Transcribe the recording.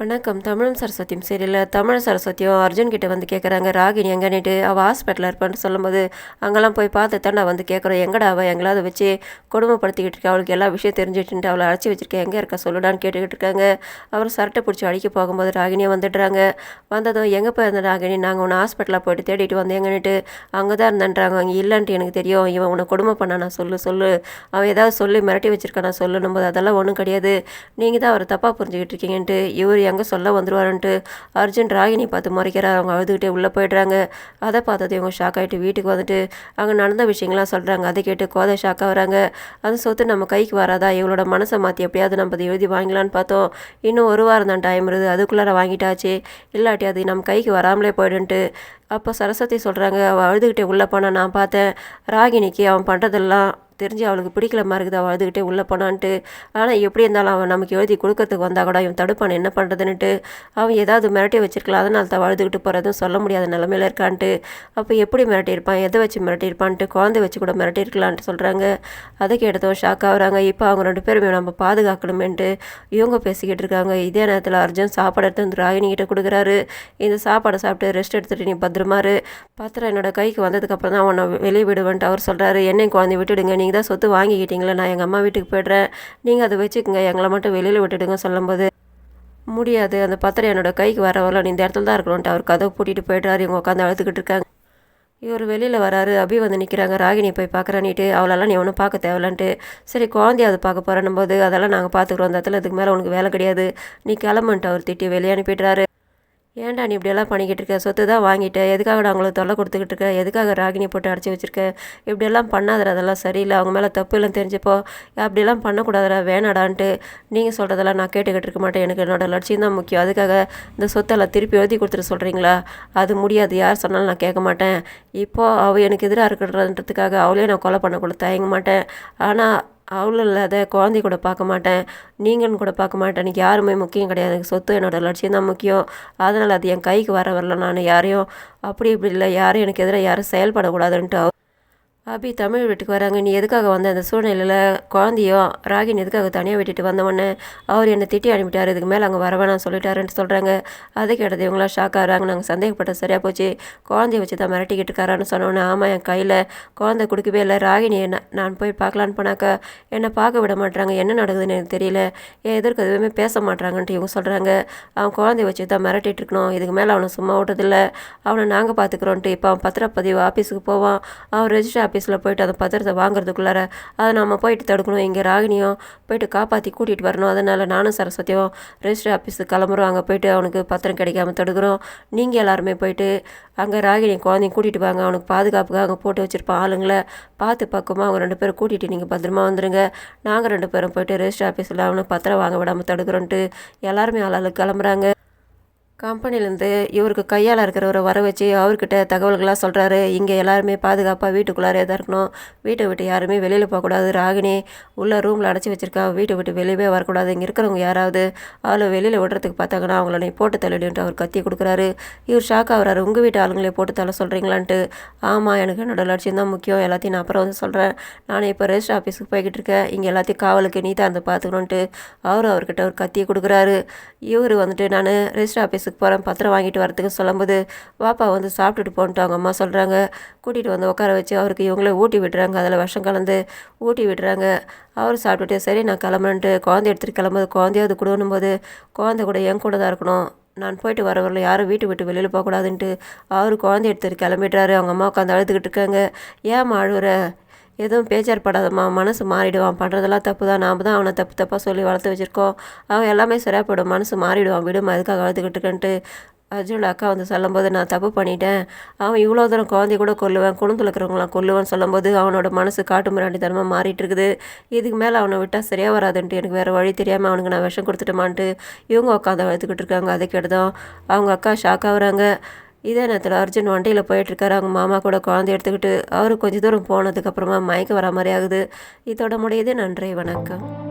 வணக்கம். தமிழும் சரஸ்வதியும் சரியில்ல தமிழ் சரஸ்வதியும் அர்ஜுன் கிட்டே வந்து கேட்குறாங்க ராகினி எங்கேன்னுட்டு அவள் ஹாஸ்பிட்டலில் இருப்பான்னு சொல்லும்போது அங்கெல்லாம் போய் பார்த்து தான் நான் வந்து கேட்குறோம் எங்கடா அவள் எங்களாவது வச்சு கொடுமைப்படுத்திக்கிட்டு இருக்கா? அவளுக்கு எல்லா விஷயம் தெரிஞ்சுட்டு அவளை அழைச்சி வச்சிருக்கேன். எங்கே இருக்கா? சொல்லுடான்னு கேட்டுக்கிட்டு இருக்காங்க. அவர் சரட்டை பிடிச்சி அடிக்க போகும்போது ராகினியை வந்துடுறாங்க. வந்ததும் எங்கே போயிருந்த ராகினி? நாங்கள் உன்னை ஹாஸ்பிட்டலில் போயிட்டு தேடிட்டு வந்தோம். எங்கன்னுட்டு அங்கே தான் இருந்தேன்றாங்க. அங்கே இல்லைன்ட்டு எனக்கு தெரியும். இவன் உன்னை கொடுமை பண்ணா நான் சொல்லு சொல்லு. அவன் ஏதாவது சொல்லி மிரட்டி வச்சுருக்கானா நான் சொல்லணும் போது அதெல்லாம் ஒன்றும் கிடையாது. நீங்கள் தான் அவர் தப்பாக புரிஞ்சுக்கிட்டு இருக்கீங்கன்ட்டு இவர் எங்கே சொல்ல வந்துடுவாருன்ட்டு அர்ஜுன் ராகினி பார்த்து முறைக்கிறார். அவங்க அழுதுகிட்டே உள்ளே போயிடுறாங்க. அதை பார்த்தது இவங்க ஷாக் ஆகிட்டு வீட்டுக்கு வந்துட்டு அங்கே நடந்த விஷயங்கள்லாம் சொல்கிறாங்க அதை கேட்டு கோதை ஷாக் வராங்க அந்த சொத்து நம்ம கைக்கு வராதா? இவளோட மனசை மாற்றி எப்படியாவது நம்ம அதை எழுதி வாங்கலான்னு பார்த்தோம். இன்னும் ஒரு வாரம் தான் டைம் இருக்குது. அதுக்குள்ளார வாங்கிட்டாச்சு. இல்லாட்டி அது நம்ம கைக்கு வராமலே போயிடுன்ட்டு அப்போ சரஸ்வதி சொல்கிறாங்க அவள் அழுதுகிட்டே உள்ளே போனால் நான் பார்த்தேன். ராகினிக்கு அவன் பண்ணுறதெல்லாம் தெரிஞ்சு அவளுக்கு பிடிக்கல மாதிரி இருக்குது. அவள் அழுதுகிட்டே உள்ளே போனான்ட்டு. ஆனால் எப்படி இருந்தாலும் அவன் நமக்கு எழுதி கொடுக்கறதுக்கு வந்தால் கூட இவன் தடுப்பான் என்ன பண்ணுறதுன்னுட்டு அவன் ஏதாவது மிரட்டி வச்சிருக்கலாம். அதனால தான் அழுதுகிட்டு போகிறதும் சொல்ல முடியாத நிலமையில இருக்கான்ட்டு. அப்போ எப்படி மிரட்டியிருப்பான் எதை வச்சு மிரட்டியிருப்பான்ட்டு குழந்தை வச்சு கூட மிரட்டியிருக்கலான்ட்டு சொல்கிறாங்க அதை கேட்டதும் ஷாக் ஆகுறாங்க. இப்போ அவங்க ரெண்டு பேருமே நம்ம பாதுகாக்கணுமேன்ட்டு இவங்க பேசிக்கிட்டு இருக்காங்க. இதே நேரத்தில் அர்ஜுன் சாப்பாடு எடுத்து வந்து ராகினிகிட்ட கொடுக்குறாரு. இந்த சாப்பாடை சாப்பிட்டு ரெஸ்ட் எடுத்துகிட்டு நீ பத்திரமாரு பத்திரம் என்னோட கைக்கு வந்ததுக்கப்புறம் தான் உன்னை வெளியே விடுவேன்ட்டு அவர் சொல்கிறாரு என்னையும் குழந்தை விட்டுடுங்க. நீங்கள் தான் சொத்து வாங்கிக்கிட்டீங்களே நான் எங்கள் அம்மா வீட்டுக்கு போய்ட்றேன். நீங்கள் அதை வச்சுக்கோங்க எங்களை மட்டும் வெளியில் விட்டுடுங்க சொல்லும்போது. முடியாது அந்த பத்திரம் என்னோட கைக்கு வர வரல நீ இந்த இடத்துல தான் இருக்கணும்ட்டு அவர் கதவை பூட்டிட்டு போய்ட்றாரு இவங்க உட்காந்து அழுத்துக்கிட்டு இருக்காங்க. இவர் வெளியில் வராரு அபி வந்து நிற்கிறாங்க ராகினி போய் பார்க்குறானிட்டு அவளெல்லாம் நீ ஒன்றும் பார்க்க தேவையில்லன்ட்டு. சரி குழந்தைய அதை பார்க்க போகிறேன்னு போது அதெல்லாம் நாங்கள் பார்த்துக்குறோம் அந்த இடத்துல இதுக்கு மேலே உனக்கு வேலை கிடையாது. நீ கிளம்புன்ட்டு அவர் திட்டி வெளியே அனுப்பிடுறாரு. ஏன்டா நீ இப்படியெல்லாம் பண்ணிக்கிட்டு இருக்க? சொத்து தான் வாங்கிட்ட. எதுக்காக நான் அவங்களுக்கு தொல்லை கொடுத்துக்கிட்டு இருக்க? எதுக்காக ராகினி போட்டு அடைச்சி வச்சுருக்க? இப்படியெல்லாம் பண்ணாதடா அதெல்லாம் சரியில்லை. அவங்க மேலே தப்பு இல்லைன்னு தெரிஞ்சப்போ அப்படியெல்லாம் பண்ணக்கூடாதுடா வேணாடான்ட்டு. நீங்கள் சொல்கிறதெல்லாம் நான் கேட்டுக்கிட்டு இருக்க மாட்டேன். எனக்கு என்னோடய லட்சியம் தான் முக்கியம். அதுக்காக இந்த சொத்தெல்லாம் திருப்பி எழுதி கொடுத்துட்டு சொல்கிறீங்களா அது முடியாது. யார் சொன்னாலும் நான் கேட்க மாட்டேன். இப்போது அவள் எனக்கு எதிராக இருக்கிறன்றதுக்காக அவளையும் நான் கொலை பண்ண கூட தயங்க மாட்டேன். ஆனால் அவளும் இல்லாத குழந்தை கூட பார்க்க மாட்டேன். நீங்களும் கூட பார்க்க மாட்டேன். எனக்கு யாருமே முக்கியம் கிடையாது. எனக்கு சொத்து என்னோடய லட்சியம் தான் முக்கியம். அதனால் அது என் கைக்கு வர வரல. நான் யாரையும் அப்படி இப்படி இல்லை. யாரும் எனக்கு எதிராக யாரும் செயல்படக்கூடாதுன்ட்டு அபி தமிழ் வீட்டுக்கு வராங்க. நீ எதுக்காக வந்த அந்த சூழ்நிலையில்? குழந்தையும் ராகினி எதுக்காக தனியாக விட்டுட்டு வந்தவொடனே அவர் என்னை திட்டி அனுப்பிட்டார். இதுக்கு மேலே அங்கே வரவேணாம் சொல்லிட்டாருன்னு சொல்கிறாங்க அதை கேட்டது இவங்களாம் ஷாக் ஆகிறாங்க. நாங்கள் சந்தேகப்பட்ட சரியாக போச்சு. குழந்தைய வச்சு தான் மிரட்டிக்கிட்டு இருக்காரான்னு சொன்னோன்னே ஆமாம் என் கையில் குழந்தை கொடுக்கவே இல்லை. ராகினி என்ன நான் போய் பார்க்கலான்னு போனாக்கா என்னை பார்க்க விட மாட்டாங்க என்ன நடக்குதுன்னு எனக்கு தெரியல. என் எதிர்க்கு எதுவுமே பேச மாட்டாங்கன்ட்டு இவங்க சொல்கிறாங்க அவன் குழந்தைய வச்சு தான் மிரட்டிட்டு இருக்கணும். இதுக்கு மேலே அவனை சும்மா விட்டதில்ல. அவனை நாங்கள் பார்த்துக்குறோன்ட்டு இப்போ அவன் பத்திரப்பதிவு ஆஃபீஸுக்கு போவான். அவன் ரெஜிஸ்டர் ஆஃபீஸ் ஆஃபீஸில் போயிட்டு அந்த பத்திரத்தை வாங்குறதுக்குள்ளார அதை நம்ம போயிட்டு தடுக்கணும். இங்கே ராகினியும் போயிட்டு காப்பாற்றி கூட்டிகிட்டு வரணும். அதனால் நானும் சரஸ்வதியும் ரெஜிஸ்டர் ஆஃபீஸுக்கு கிளம்புறோம். அங்கே போயிட்டு அவனுக்கு பத்திரம் கிடைக்காம தடுக்கிறோம். நீங்கள் எல்லாருமே போயிட்டு அங்கே ராகினி குழந்தையும் கூட்டிகிட்டு வாங்க. அவனுக்கு பாதுகாப்புக்காக அங்கே போட்டு வச்சுருப்பான் ஆளுங்களை. பார்த்து பக்கமாக அவங்க ரெண்டு பேரும் கூட்டிகிட்டு நீங்கள் பத்திரமா வந்துடுங்க நாங்கள் ரெண்டு பேரும் போயிட்டு ரெஜிஸ்டர் ஆஃபீஸில் அவனுக்கு பத்திரம் வாங்க விடாமல் தடுக்கிறோன்ட்டு எல்லாருமே ஆளாளுக்கு கிளம்புறாங்க. கம்பெனிலேருந்து இவருக்கு கையால் இருக்கிறவரை வர வச்சு அவர்கிட்ட தகவல்களாக சொல்கிறாரு இங்கே எல்லாருமே பாதுகாப்பாக வீட்டுக்குள்ளாரே தான் இருக்கணும். வீட்டை விட்டு யாருமே வெளியில் போகக்கூடாது. ராகினி உள்ள ரூமில் அடைச்சி வச்சிருக்கா. வீட்டை விட்டு வெளியவே வரக்கூடாது. இங்கே இருக்கிறவங்க யாராவது அவளை வெளியில் விடுறதுக்கு பார்த்தாங்கன்னா அவங்கள நீ போட்டு தள்ளிடுன்ட்டு அவர் கத்தி கொடுக்குறாரு. இவர் ஷாக் ஆகிறாரு. உங்கள் வீட்டு ஆளுங்களே போட்டு தள்ள சொல்கிறீங்களான்ட்டு ஆமாம் எனக்கு என்னோட லட்சியம் தான் முக்கியம். எல்லாத்தையும் நான் அப்புறம் வந்து சொல்கிறேன் நான் இப்போ ரெஜிஸ்டர் ஆஃபீஸுக்கு போய்கிட்டு இருக்கேன். இங்கே எல்லாத்தையும் காவலுக்கு நீ தான் அந்த பார்த்துக்கணுன்ட்டு அவர் அவர்கிட்ட ஒரு கத்தியை கொடுக்குறாரு. இவர் வந்துட்டு நான் ரெஜிஸ்டர் ஆஃபீஸ் ஆஃபீஸுக்கு போகிறேன் பத்திரம் வாங்கிட்டு வரத்துக்கு சொல்லும்போது வாப்பா வந்து சாப்பிட்டுட்டு போன்ட்டு அவங்க அம்மா சொல்கிறாங்க கூட்டிகிட்டு வந்து உட்கார வச்சு அவருக்கு இவங்களே ஊட்டி விடுறாங்க. அதில் விஷம் கலந்து ஊட்டி விடுறாங்க. அவர் சாப்பிட்டுட்டு சரி நான் கிளம்புறேன்ட்டு குழந்தை எடுத்துகிட்டு கிளம்புது குழந்தையாவது கொடுக்கணும் போது குழந்தை கூட என் கூட தான் இருக்கணும். நான் போயிட்டு வர வரல யாரும் வீட்டு விட்டு வெளியில் போகக்கூடாதுன்ட்டு அவர் குழந்தை எடுத்துகிட்டு கிளம்பிடுறாரு. அவங்க அம்மா உட்காந்து அழுதுகிட்டு இருக்காங்க. ஏம்மா அழுகுற எதுவும் பேச்சாற்படாதம்மா. மனசு மாறிடுவான். பண்ணுறதெல்லாம் தப்பு தான் நாம் தான் அவனை தப்பு தப்பாக சொல்லி வளர்த்து வச்சுருக்கோம். அவன் எல்லாமே சரியாக போயிடும் மனசு மாறிடுவான். விடுமா அதுக்காக வளர்த்துக்கிட்டு இருக்கன்ட்டு அர்ஜுனோட அக்கா வந்து சொல்லும்போது நான் தப்பு பண்ணிட்டேன். அவன் இவ்வளோ தூரம் குழந்தைய கூட கொல்லுவேன். குடும்பத்தில் இருக்கிறவங்களாம் கொல்லுவேன்னு சொல்லும்போது அவனோட மனசு காட்டு மிராண்டித்தனமாக மாறிட்டு இருக்குது இதுக்கு மேலே அவனை விட்டால் சரியாக வராதுன்ட்டு எனக்கு வேறு வழி தெரியாமல் அவனுக்கு நான் விஷம் கொடுத்துட்டோமான்ட்டு இவங்க உட்காந்து வளர்த்துக்கிட்டு இருக்காங்க அதை கேட்டுதான் அவங்க அக்கா ஷாக் ஆகுறாங்க. இதே நேரத்தில் அர்ஜுன் வண்டியில் போயிட்டுருக்காரு. அவங்க மாமா கூட குழந்தை எடுத்துக்கிட்டு அவர் கொஞ்சம் தூரம் போனதுக்கப்புறமா மயக்க வர மாதிரி ஆகுது. இதோட முடியுது. நன்றி வணக்கம்.